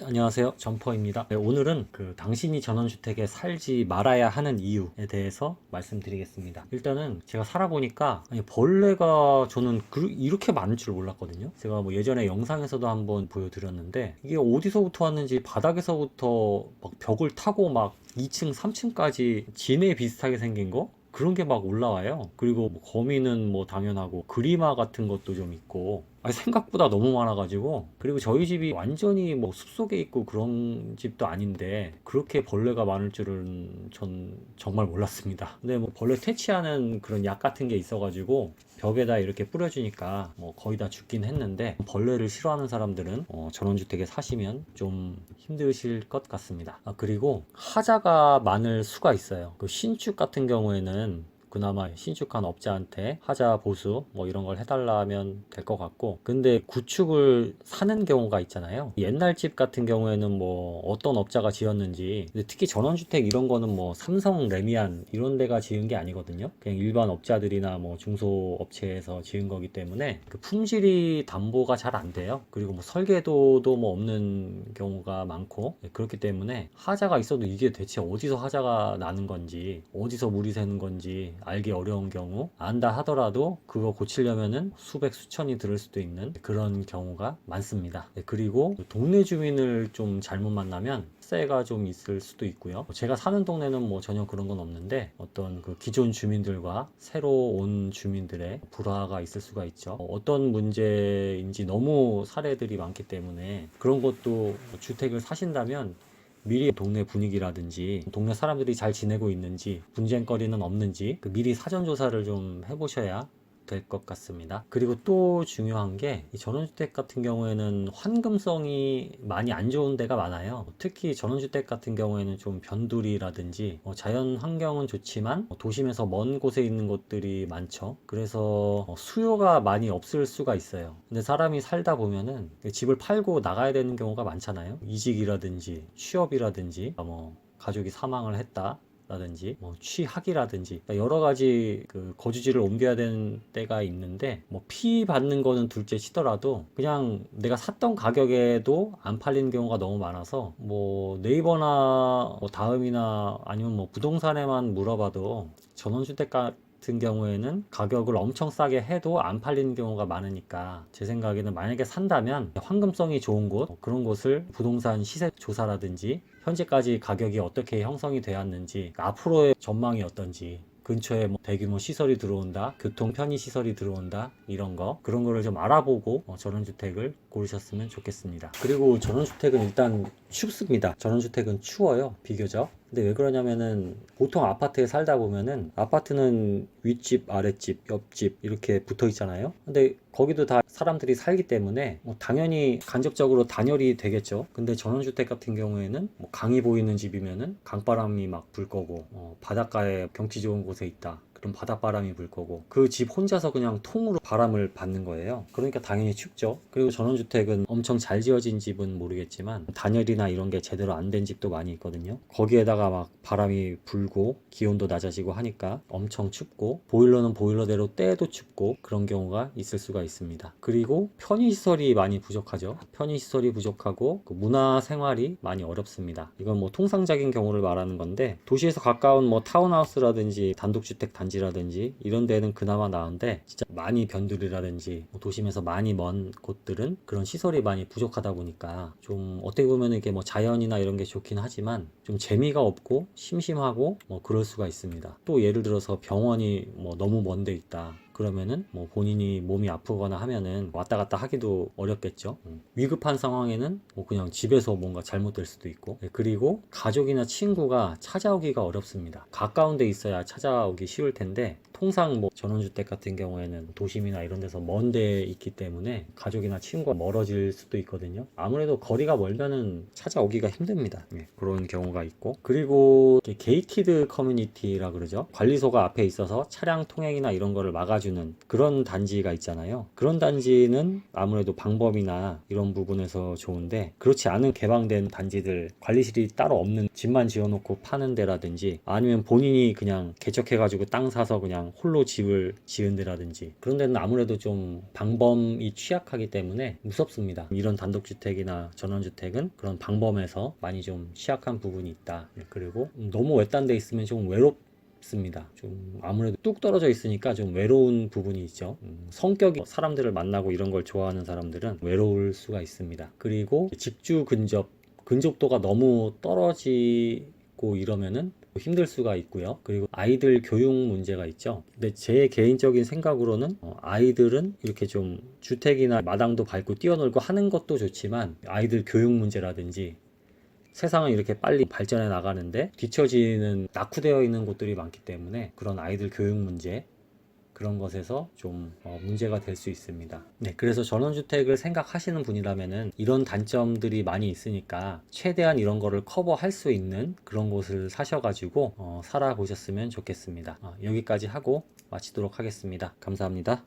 안녕하세요. 점퍼입니다. 네, 오늘은 그 당신이 전원주택에 살지 말아야 하는 이유에 대해서 말씀드리겠습니다. 일단은 제가 살아보니까 아니, 벌레가 저는 그- 이렇게 많을 줄 몰랐거든요. 제가 뭐 예전에 영상에서도 한번 보여드렸는데 이게 어디서부터 왔는지 바닥에서부터 막 벽을 타고 막 2층, 3층까지 진해 비슷하게 생긴 거? 그런 게 막 올라와요. 그리고 뭐 거미는 뭐 당연하고 그리마 같은 것도 좀 있고 아니, 생각보다 너무 많아가지고 그리고 저희 집이 완전히 뭐 숲속에 있고 그런 집도 아닌데 그렇게 벌레가 많을 줄은 전 정말 몰랐습니다. 근데 뭐 벌레 퇴치하는 그런 약 같은 게 있어가지고 벽에다 이렇게 뿌려주니까 뭐 거의 다 죽긴 했는데 벌레를 싫어하는 사람들은 어, 전원주택에 사시면 좀 힘드실 것 같습니다. 아, 그리고 하자가 많을 수가 있어요. 그 신축 같은 경우에는 그나마 신축한 업자한테 하자 보수 뭐 이런 걸 해달라면 될 것 같고. 근데 구축을 사는 경우가 있잖아요. 옛날 집 같은 경우에는 뭐 어떤 업자가 지었는지. 특히 전원주택 이런 거는 뭐 삼성 레미안 이런 데가 지은 게 아니거든요. 그냥 일반 업자들이나 뭐 중소업체에서 지은 거기 때문에 그 품질이 담보가 잘 안 돼요. 그리고 뭐 설계도도 뭐 없는 경우가 많고. 네, 그렇기 때문에 하자가 있어도 이게 대체 어디서 하자가 나는 건지 어디서 물이 새는 건지 알기 어려운 경우 안다 하더라도 그거 고치려면은 수백 수천이 들을 수도 있는 그런 경우가 많습니다. 네, 그리고 동네 주민을 좀 잘못 만나면 세가 좀 있을 수도 있고요. 제가 사는 동네는 뭐 전혀 그런 건 없는데 어떤 그 기존 주민들과 새로 온 주민들의 불화가 있을 수가 있죠. 어떤 문제인지 너무 사례들이 많기 때문에 그런 것도 주택을 사신다면 미리 동네 분위기라든지 동네 사람들이 잘 지내고 있는지 분쟁거리는 없는지 그 미리 사전 조사를 좀 해보셔야 될 것 같습니다. 그리고 또 중요한 게이 전원주택 같은 경우에는 환금성이 많이 안 좋은 데가 많아요. 특히 전원주택 같은 경우에는 좀 변두리라든지 어, 자연 환경은 좋지만 어, 도심에서 먼 곳에 있는 곳들이 많죠. 그래서 어, 수요가 많이 없을 수가 있어요. 근데 사람이 살다 보면은 집을 팔고 나가야 되는 경우가 많잖아요. 이직이라든지 취업이라든지 아, 뭐 가족이 사망을 했다. 라든지 뭐 취학이라든지 그러니까 여러 가지 그 거주지를 옮겨야 되는 때가 있는데 뭐 피 받는 거는 둘째 치더라도 그냥 내가 샀던 가격에도 안 팔리는 경우가 너무 많아서 뭐 네이버나 뭐 다음이나 아니면 뭐 부동산에만 물어봐도 전원주택 같은 경우에는 가격을 엄청 싸게 해도 안 팔리는 경우가 많으니까 제 생각에는 만약에 산다면 황금성이 좋은 곳 그런 곳을 부동산 시세 조사라든지 현재까지 가격이 어떻게 형성이 되었는지 앞으로의 전망이 어떤지 근처에 뭐 대규모 시설이 들어온다 교통 편의 시설이 들어온다 이런 거 그런 거를 좀 알아보고 어, 전원주택을 고르셨으면 좋겠습니다. 그리고 전원주택은 일단 춥습니다. 전원주택은 추워요. 비교적 근데 왜 그러냐면은 보통 아파트에 살다 보면은 아파트는 윗집, 아랫집, 옆집 이렇게 붙어 있잖아요. 근데 거기도 다 사람들이 살기 때문에 뭐 당연히 간접적으로 단열이 되겠죠. 근데 전원주택 같은 경우에는 뭐 강이 보이는 집이면은 강바람이 막 불 거고 어, 바닷가에 경치 좋은 곳에 있다. 그럼 바닷바람이 불 거고 그 집 혼자서 그냥 통으로 바람을 받는 거예요. 그러니까 당연히 춥죠. 그리고 전원주택은 엄청 잘 지어진 집은 모르겠지만 단열이나 이런 게 제대로 안 된 집도 많이 있거든요. 거기에다가 막 바람이 불고 기온도 낮아지고 하니까 엄청 춥고 보일러는 보일러대로 때도 춥고 그런 경우가 있을 수가 있습니다. 그리고 편의시설이 많이 부족하죠. 편의시설이 부족하고 그 문화생활이 많이 어렵습니다. 이건 뭐 통상적인 경우를 말하는 건데 도시에서 가까운 뭐 타운하우스라든지 단독주택 단 지라든지 이런 데는 그나마 나은데 진짜 많이 변두리라든지 뭐 도심에서 많이 먼 곳들은 그런 시설이 많이 부족하다 보니까 좀 어떻게 보면 이게 뭐 자연이나 이런 게 좋긴 하지만 좀 재미가 없고 심심하고 뭐 그럴 수가 있습니다. 또 예를 들어서 병원이 뭐 너무 먼데 있다. 그러면은 뭐 본인이 몸이 아프거나 하면은 왔다 갔다 하기도 어렵겠죠. 음. 위급한 상황에는 뭐 그냥 집에서 뭔가 잘못될 수도 있고 예, 그리고 가족이나 친구가 찾아오기가 어렵습니다. 가까운 데 있어야 찾아오기 쉬울 텐데 통상 뭐 전원주택 같은 경우에는 도심이나 이런 데서 먼 데 있기 때문에 가족이나 친구가 멀어질 수도 있거든요. 아무래도 거리가 멀면은 찾아오기가 힘듭니다. 예, 그런 경우가 있고 그리고 게이티드 커뮤니티라 그러죠. 관리소가 앞에 있어서 차량 통행이나 이런 거를 막아주는 도와주는 그런 단지가 있잖아요. 그런 단지는 아무래도 방범이나 이런 부분에서 좋은데 그렇지 않은 개방된 단지들 관리실이 따로 없는 집만 지어놓고 파는 데라든지 아니면 본인이 그냥 개척해가지고 땅 사서 그냥 홀로 집을 지은 데라든지 그런 데는 아무래도 좀 방범이 취약하기 때문에 무섭습니다. 이런 단독주택이나 전원주택은 그런 방범에서 많이 좀 취약한 부분이 있다. 네, 그리고 너무 외딴 데 있으면 좀 외롭 습니다. 좀 아무래도 뚝 떨어져 있으니까 좀 외로운 부분이 있죠. 음, 성격이 사람들을 만나고 이런 걸 좋아하는 사람들은 외로울 수가 있습니다. 그리고 직주 근접 근접도가 너무 떨어지고 이러면은 힘들 수가 있고요. 그리고 아이들 교육 문제가 있죠. 근데 제 개인적인 생각으로는 어, 아이들은 이렇게 좀 주택이나 마당도 밟고 뛰어놀고 하는 것도 좋지만 아이들 교육 문제라든지 세상은 이렇게 빨리 발전해 나가는데 뒤처지는 낙후되어 있는 곳들이 많기 때문에 그런 아이들 교육 문제 그런 것에서 좀 어, 문제가 될 수 있습니다. 네, 그래서 전원주택을 생각하시는 분이라면은 이런 단점들이 많이 있으니까 최대한 이런 거를 커버할 수 있는 그런 곳을 사셔가지고 어, 살아보셨으면 좋겠습니다. 어, 여기까지 하고 마치도록 하겠습니다. 감사합니다.